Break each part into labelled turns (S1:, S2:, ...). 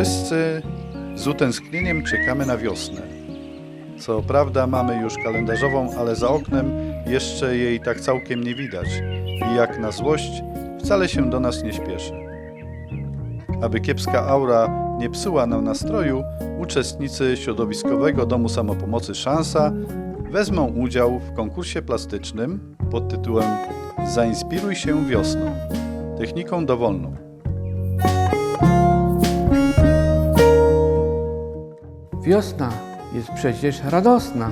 S1: Wszyscy z utęsknieniem czekamy na wiosnę. Co prawda mamy już kalendarzową, ale za oknem jeszcze jej tak całkiem nie widać i jak na złość wcale się do nas nie śpieszy. Aby kiepska aura nie psuła nam nastroju, uczestnicy środowiskowego Domu Samopomocy Szansa wezmą udział w konkursie plastycznym pod tytułem Zainspiruj się wiosną techniką dowolną.
S2: Wiosna jest przecież radosna.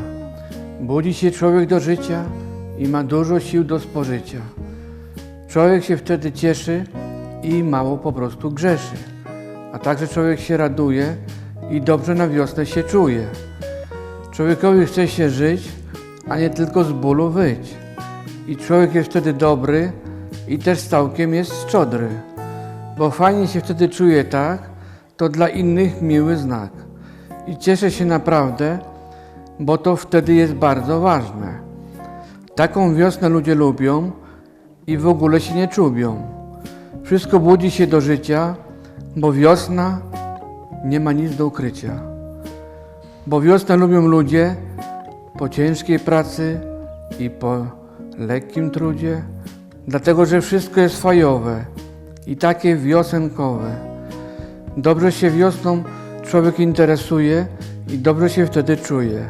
S2: Budzi się człowiek do życia i ma dużo sił do spożycia. Człowiek się wtedy cieszy i mało po prostu grzeszy. A także człowiek się raduje i dobrze na wiosnę się czuje. Człowiekowi chce się żyć, a nie tylko z bólu wyć. I człowiek jest wtedy dobry i też całkiem jest szczodry. Bo fajnie się wtedy czuje tak, to dla innych miły znak. I cieszę się naprawdę, bo to wtedy jest bardzo ważne. Taką wiosnę ludzie lubią i w ogóle się nie czubią. Wszystko budzi się do życia, bo wiosna nie ma nic do ukrycia. Bo wiosnę lubią ludzie po ciężkiej pracy i po lekkim trudzie, dlatego że wszystko jest fajowe i takie wiosenkowe. Dobrze się wiosną człowiek interesuje i dobrze się wtedy czuje.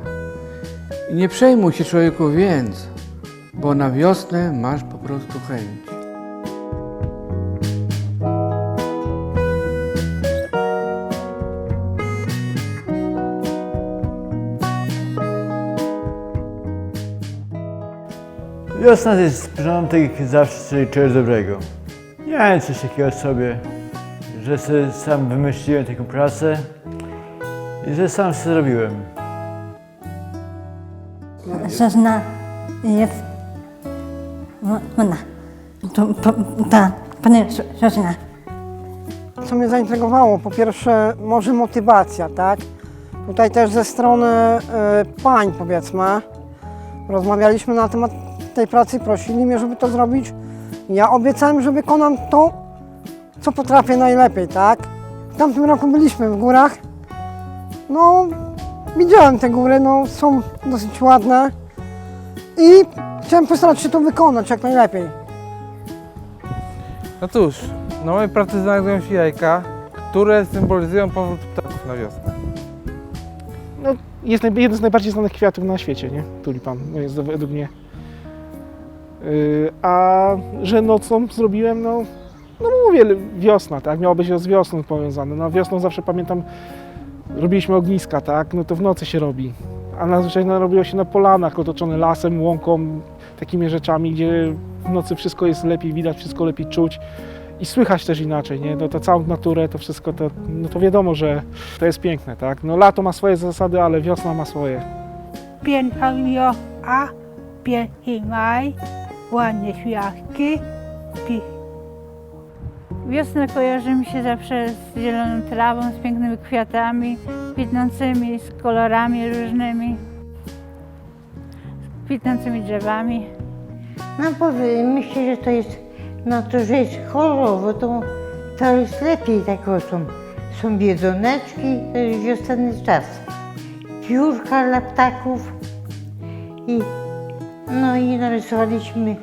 S2: I nie przejmuj się człowieku więc, bo na wiosnę masz po prostu chęć.
S3: Wiosna to jest początek zawsze czegoś dobrego. Miałem coś takiego sobie, że sobie sam wymyśliłem taką pracę i że sam sobie zrobiłem.
S4: Sosna jest wo- wodna. To, po, ta, pani Sosna.
S5: Co mnie zaintrygowało, po pierwsze może motywacja, tak? Tutaj też ze strony e, pań powiedzmy, rozmawialiśmy na temat tej pracy, prosili mnie, żeby to zrobić. Ja obiecałem, że wykonam to, co potrafię najlepiej, tak? W tamtym roku byliśmy w górach. No, widziałem te góry, no są dosyć ładne i chciałem postarać się to wykonać jak najlepiej.
S6: No cóż, na mojej pracy znajdują się jajka, które symbolizują powrót ptaków na wiosnę.
S7: no, jest naj- jeden z najbardziej znanych kwiatów na świecie, nie? Tulipan, no jest według mnie. Yy, a że nocą zrobiłem, no, no mówię, wiosna, tak? Miało być z wiosną powiązane. No wiosną zawsze pamiętam, robiliśmy ogniska, tak, no to w nocy się robi. A nazwyczaj no, robiło się na polanach otoczone lasem, łąką, takimi rzeczami, gdzie w nocy wszystko jest lepiej widać, wszystko lepiej czuć i słychać też inaczej, nie? No, to całą naturę, to wszystko, to, no to wiadomo, że to jest piękne, tak? No lato ma swoje zasady, ale wiosna ma swoje.
S8: เปลี่ยนพังเดียวอะเปลี่ยนหิ่งไม้วันในชีวิตกี่ Wiosna kojarzy mi się zawsze z zieloną trawą, z pięknymi kwiatami, kwitnącymi, z kolorami różnymi, z kwitnącymi drzewami.
S9: No powiem, myślę, że to jest, no to, że jest kolorowo, to, jest lepiej tak są. Są biedroneczki, to jest wiosenny czas. Piórka dla ptaków i no i narysowaliśmy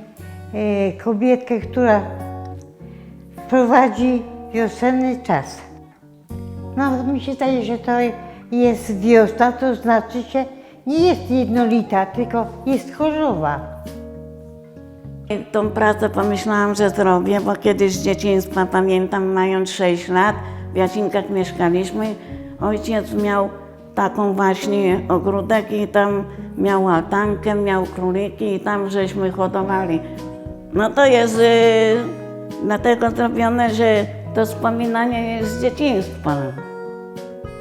S9: e, kobietkę, która prowadzi wiosenny czas. No mi się zdaje, że to jest wiosna, to znaczy się nie jest jednolita, tylko jest kolorowa.
S10: Tą pracę pomyślałam, że zrobię, bo kiedyś z dzieciństwa pamiętam, mając 6 lat, w Jacinkach mieszkaliśmy. Ojciec miał taką właśnie ogródek i tam miał altankę, miał króliki i tam żeśmy hodowali. No to jest y, dlatego zrobione, że to wspominanie jest z dzieciństwa.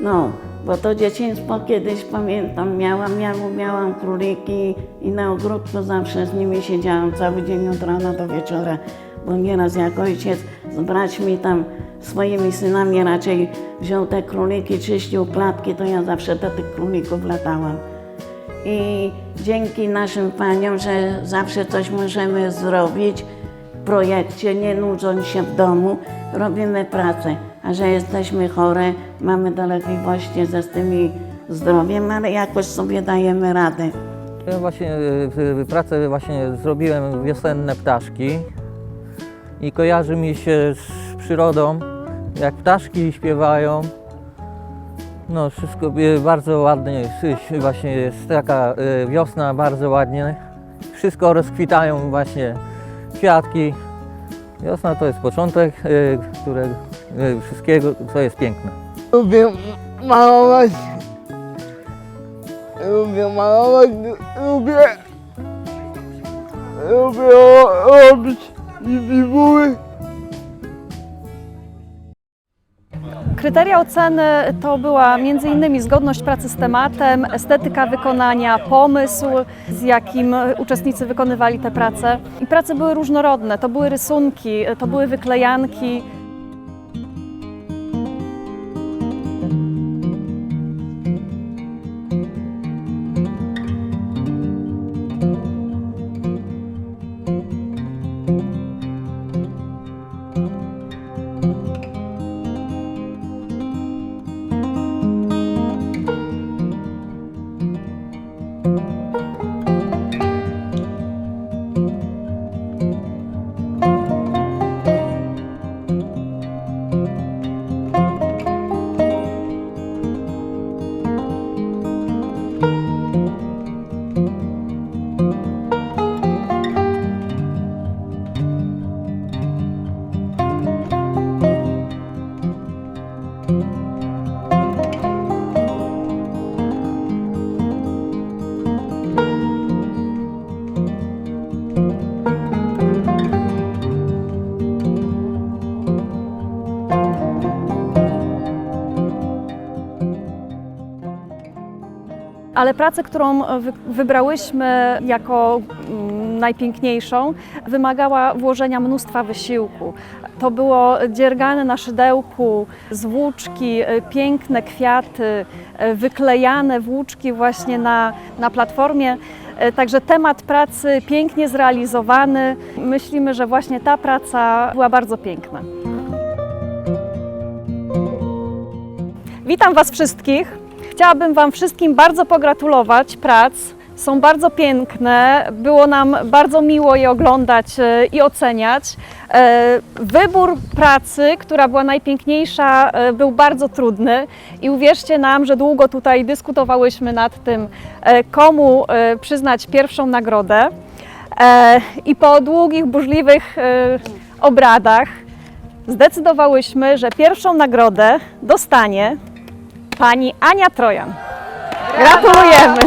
S10: No, bo to dzieciństwo kiedyś pamiętam, miałam, miałam, miałam króliki i na ogródku zawsze z nimi siedziałam cały dzień od rana do wieczora, bo nieraz jak ojciec z braćmi tam swoimi synami raczej wziął te króliki, czyścił klatki, to ja zawsze do tych królików latałam. I dzięki naszym paniom, że zawsze coś możemy zrobić projekcie, nie nudząc się w domu, robimy pracę. a że jesteśmy chore, mamy dolegliwości ze z tymi zdrowiem, ale jakoś sobie dajemy radę.
S11: Ja właśnie w, w pracę właśnie zrobiłem wiosenne ptaszki i kojarzy mi się z przyrodą, jak ptaszki śpiewają. No wszystko e, bardzo ładnie, właśnie jest taka e, wiosna bardzo ładnie. Wszystko rozkwitają właśnie kwiatki. Wiosna to jest początek e, które, e, wszystkiego, co jest piękne.
S12: Lubię malować. Lubię malować, lubię... Lubię robić figury.
S13: Kryteria oceny to była m.in. zgodność pracy z tematem, estetyka wykonania, pomysł, z jakim uczestnicy wykonywali te prace. I prace były różnorodne. To były rysunki, to były wyklejanki. Música Ale pracę, którą wy- wybrałyśmy jako mm, najpiękniejszą, wymagała włożenia mnóstwa wysiłku. To było dziergane na szydełku z włóczki, y, piękne kwiaty, y, wyklejane włóczki właśnie na, na platformie. Także temat pracy pięknie zrealizowany. Myślimy, że właśnie ta praca była bardzo piękna. Witam Was wszystkich. Chciałabym Wam wszystkim bardzo pogratulować prac. Są bardzo piękne. Było nam bardzo miło je oglądać e, i oceniać. E, Wybór pracy, która była najpiękniejsza, e, był bardzo trudny i uwierzcie nam, że długo tutaj dyskutowałyśmy nad tym, komu przyznać pierwszą nagrodę. I po długich, burzliwych obradach zdecydowałyśmy, że pierwszą nagrodę dostanie pani Ania Trojan. Gratulujemy!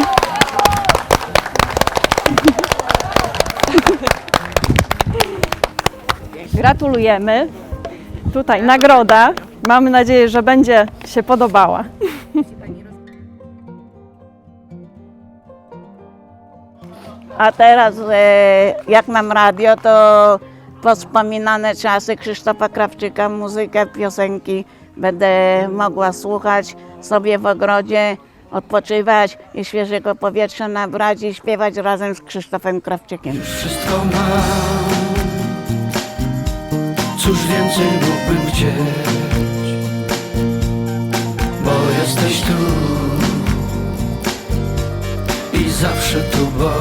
S13: Gratulujemy. Tutaj nagroda. Mamy nadzieję, że będzie się podobała.
S10: A teraz, e, jak mam radio, to wspominane czasy Krzysztofa Krawczyka, muzykę, piosenki będę mogła słuchać sobie w ogrodzie, odpoczywać i świeżego powietrza nabrać i śpiewać razem z Krzysztofem Krawczykiem.
S14: Wszystko mam, cóż więcej mógłbym chcieć, bo jesteś tu i zawsze tu, bo